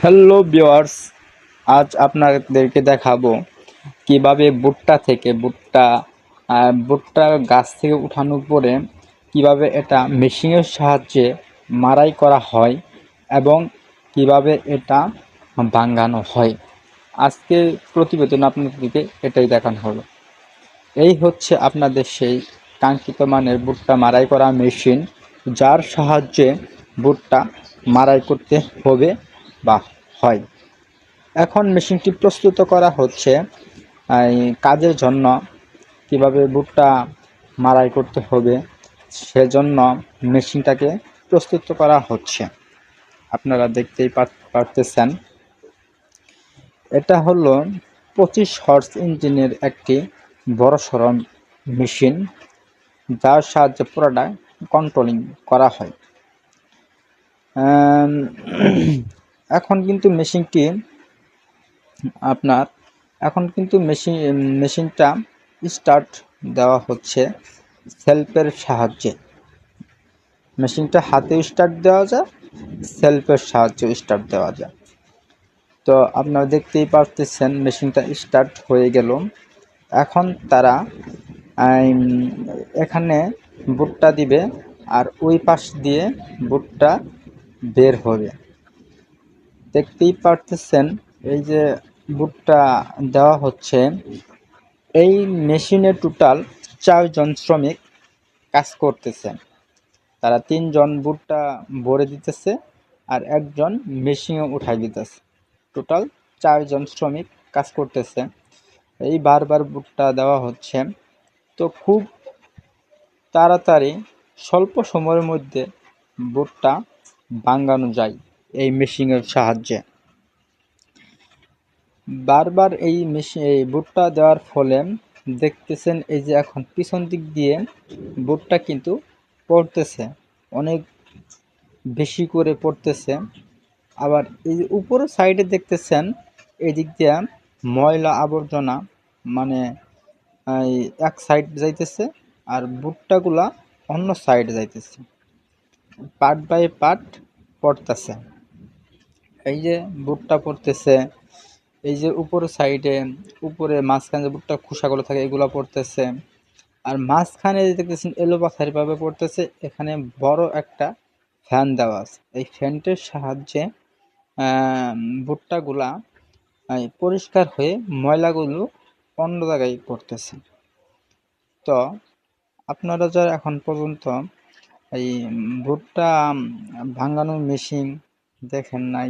Hello viewers আজ আপনাদেরকে দেখাবো কীভাবে ভুট্টা থেকে ভুট্টা ভুট্টা গাছ থেকে উঠানোর পরে কীভাবে এটা মেশিনের সাহায্যে মারাই করা হয় এবং কীভাবে এটা ভাঙানো হয়। আজকে প্রতিবেদন আপনাদেরকে এটাই দেখানো হলো। এই হচ্ছে আপনাদের সেই কাঙ্ক্ষিত মানের ভুট্টা মারাই করা মেশিন, যার সাহায্যে ভুট্টা মারাই করতে হবে। বা হয়। এখন মেশিনটি প্রস্তুত করা হচ্ছে কাজের জন্য কীভাবে ভুট্টা মারাই করতে হবে সেজন্য মেশিনটাকে প্রস্তুত করা হচ্ছে। আপনারা দেখতেই পার- পারতেছেন। এটা হলো পঁচিশ হর্স ইঞ্জিনের একটি বড় সড় মেশিন, যার সাহায্যে পুরোটা কন্ট্রোলিং করা হয়। এখন কিন্তু মেশিনটি আপনার, এখন কিন্তু মেশিন, মেশিনটা স্টার্ট দেওয়া হচ্ছে সেলফের সাহায্যে। মেশিনটা হাতে স্টার্ট দেওয়া যায় সেলফের সাহায্যে স্টার্ট দেওয়া যায়। তো আপনারা দেখতেই পারতেছেন মেশিনটা স্টার্ট হয়ে গেল। এখন তারা এখানে বুটটা দিবে আর ওই পাশ দিয়ে বুটটা বের হবে। দেখতেই পারতেছেন এই যে বুটটা দেওয়া হচ্ছে। এই মেশিনে টোটাল চারজন শ্রমিক কাজ করতেছে তারা তিনজন বুটটা ভরে দিতেছে আর একজন মেশিনে উঠাই দিতেছে। টোটাল চারজন শ্রমিক কাজ করতেছে। এই বারবার বুটটা দেওয়া হচ্ছে। তো খুব তাড়াতাড়ি স্বল্প সময়ের মধ্যে বুটটা ভাঙানো যায়। এই মেশিনের সাহায্যে। বারবার এই মেশিন, এই বুটটা দেওয়ার ফলে দেখতেছেন এই যে এখন পিছন দিক দিয়ে বুটটা কিন্তু পড়তেছে, অনেক বেশি করে পড়তেছে। আবার এই যে উপরের সাইডে দেখতেছেন এই দিক দিয়ে ময়লা আবর্জনা মানে এক সাইড যাইতেছে আর ভুট্টাগুলা অন্য সাইডে যাইতেছে। পার্ট বাই পার্ট পড়তেছে। এই যে ভুট্টা পড়তেছে, এই যে উপরের সাইডে, উপরে মাঝখানে যে ভুট্টা খোসাগুলো থাকে, এগুলো পড়তেছে। আর মাঝখানে যে দেখতেছেন এলো পাথারিভাবে পড়তেছে, এখানে বড় একটা ফ্যান দেওয়া আছে। এই ফ্যানটির সাহায্যে ভুট্টাগুলা পরিষ্কার হয়ে ময়লাগুলো অন্য জায়গায় পড়তেছে। তো আপনারা যারা এখন পর্যন্ত এই ভুট্টা ভাঙানোর মেশিন দেখেন নাই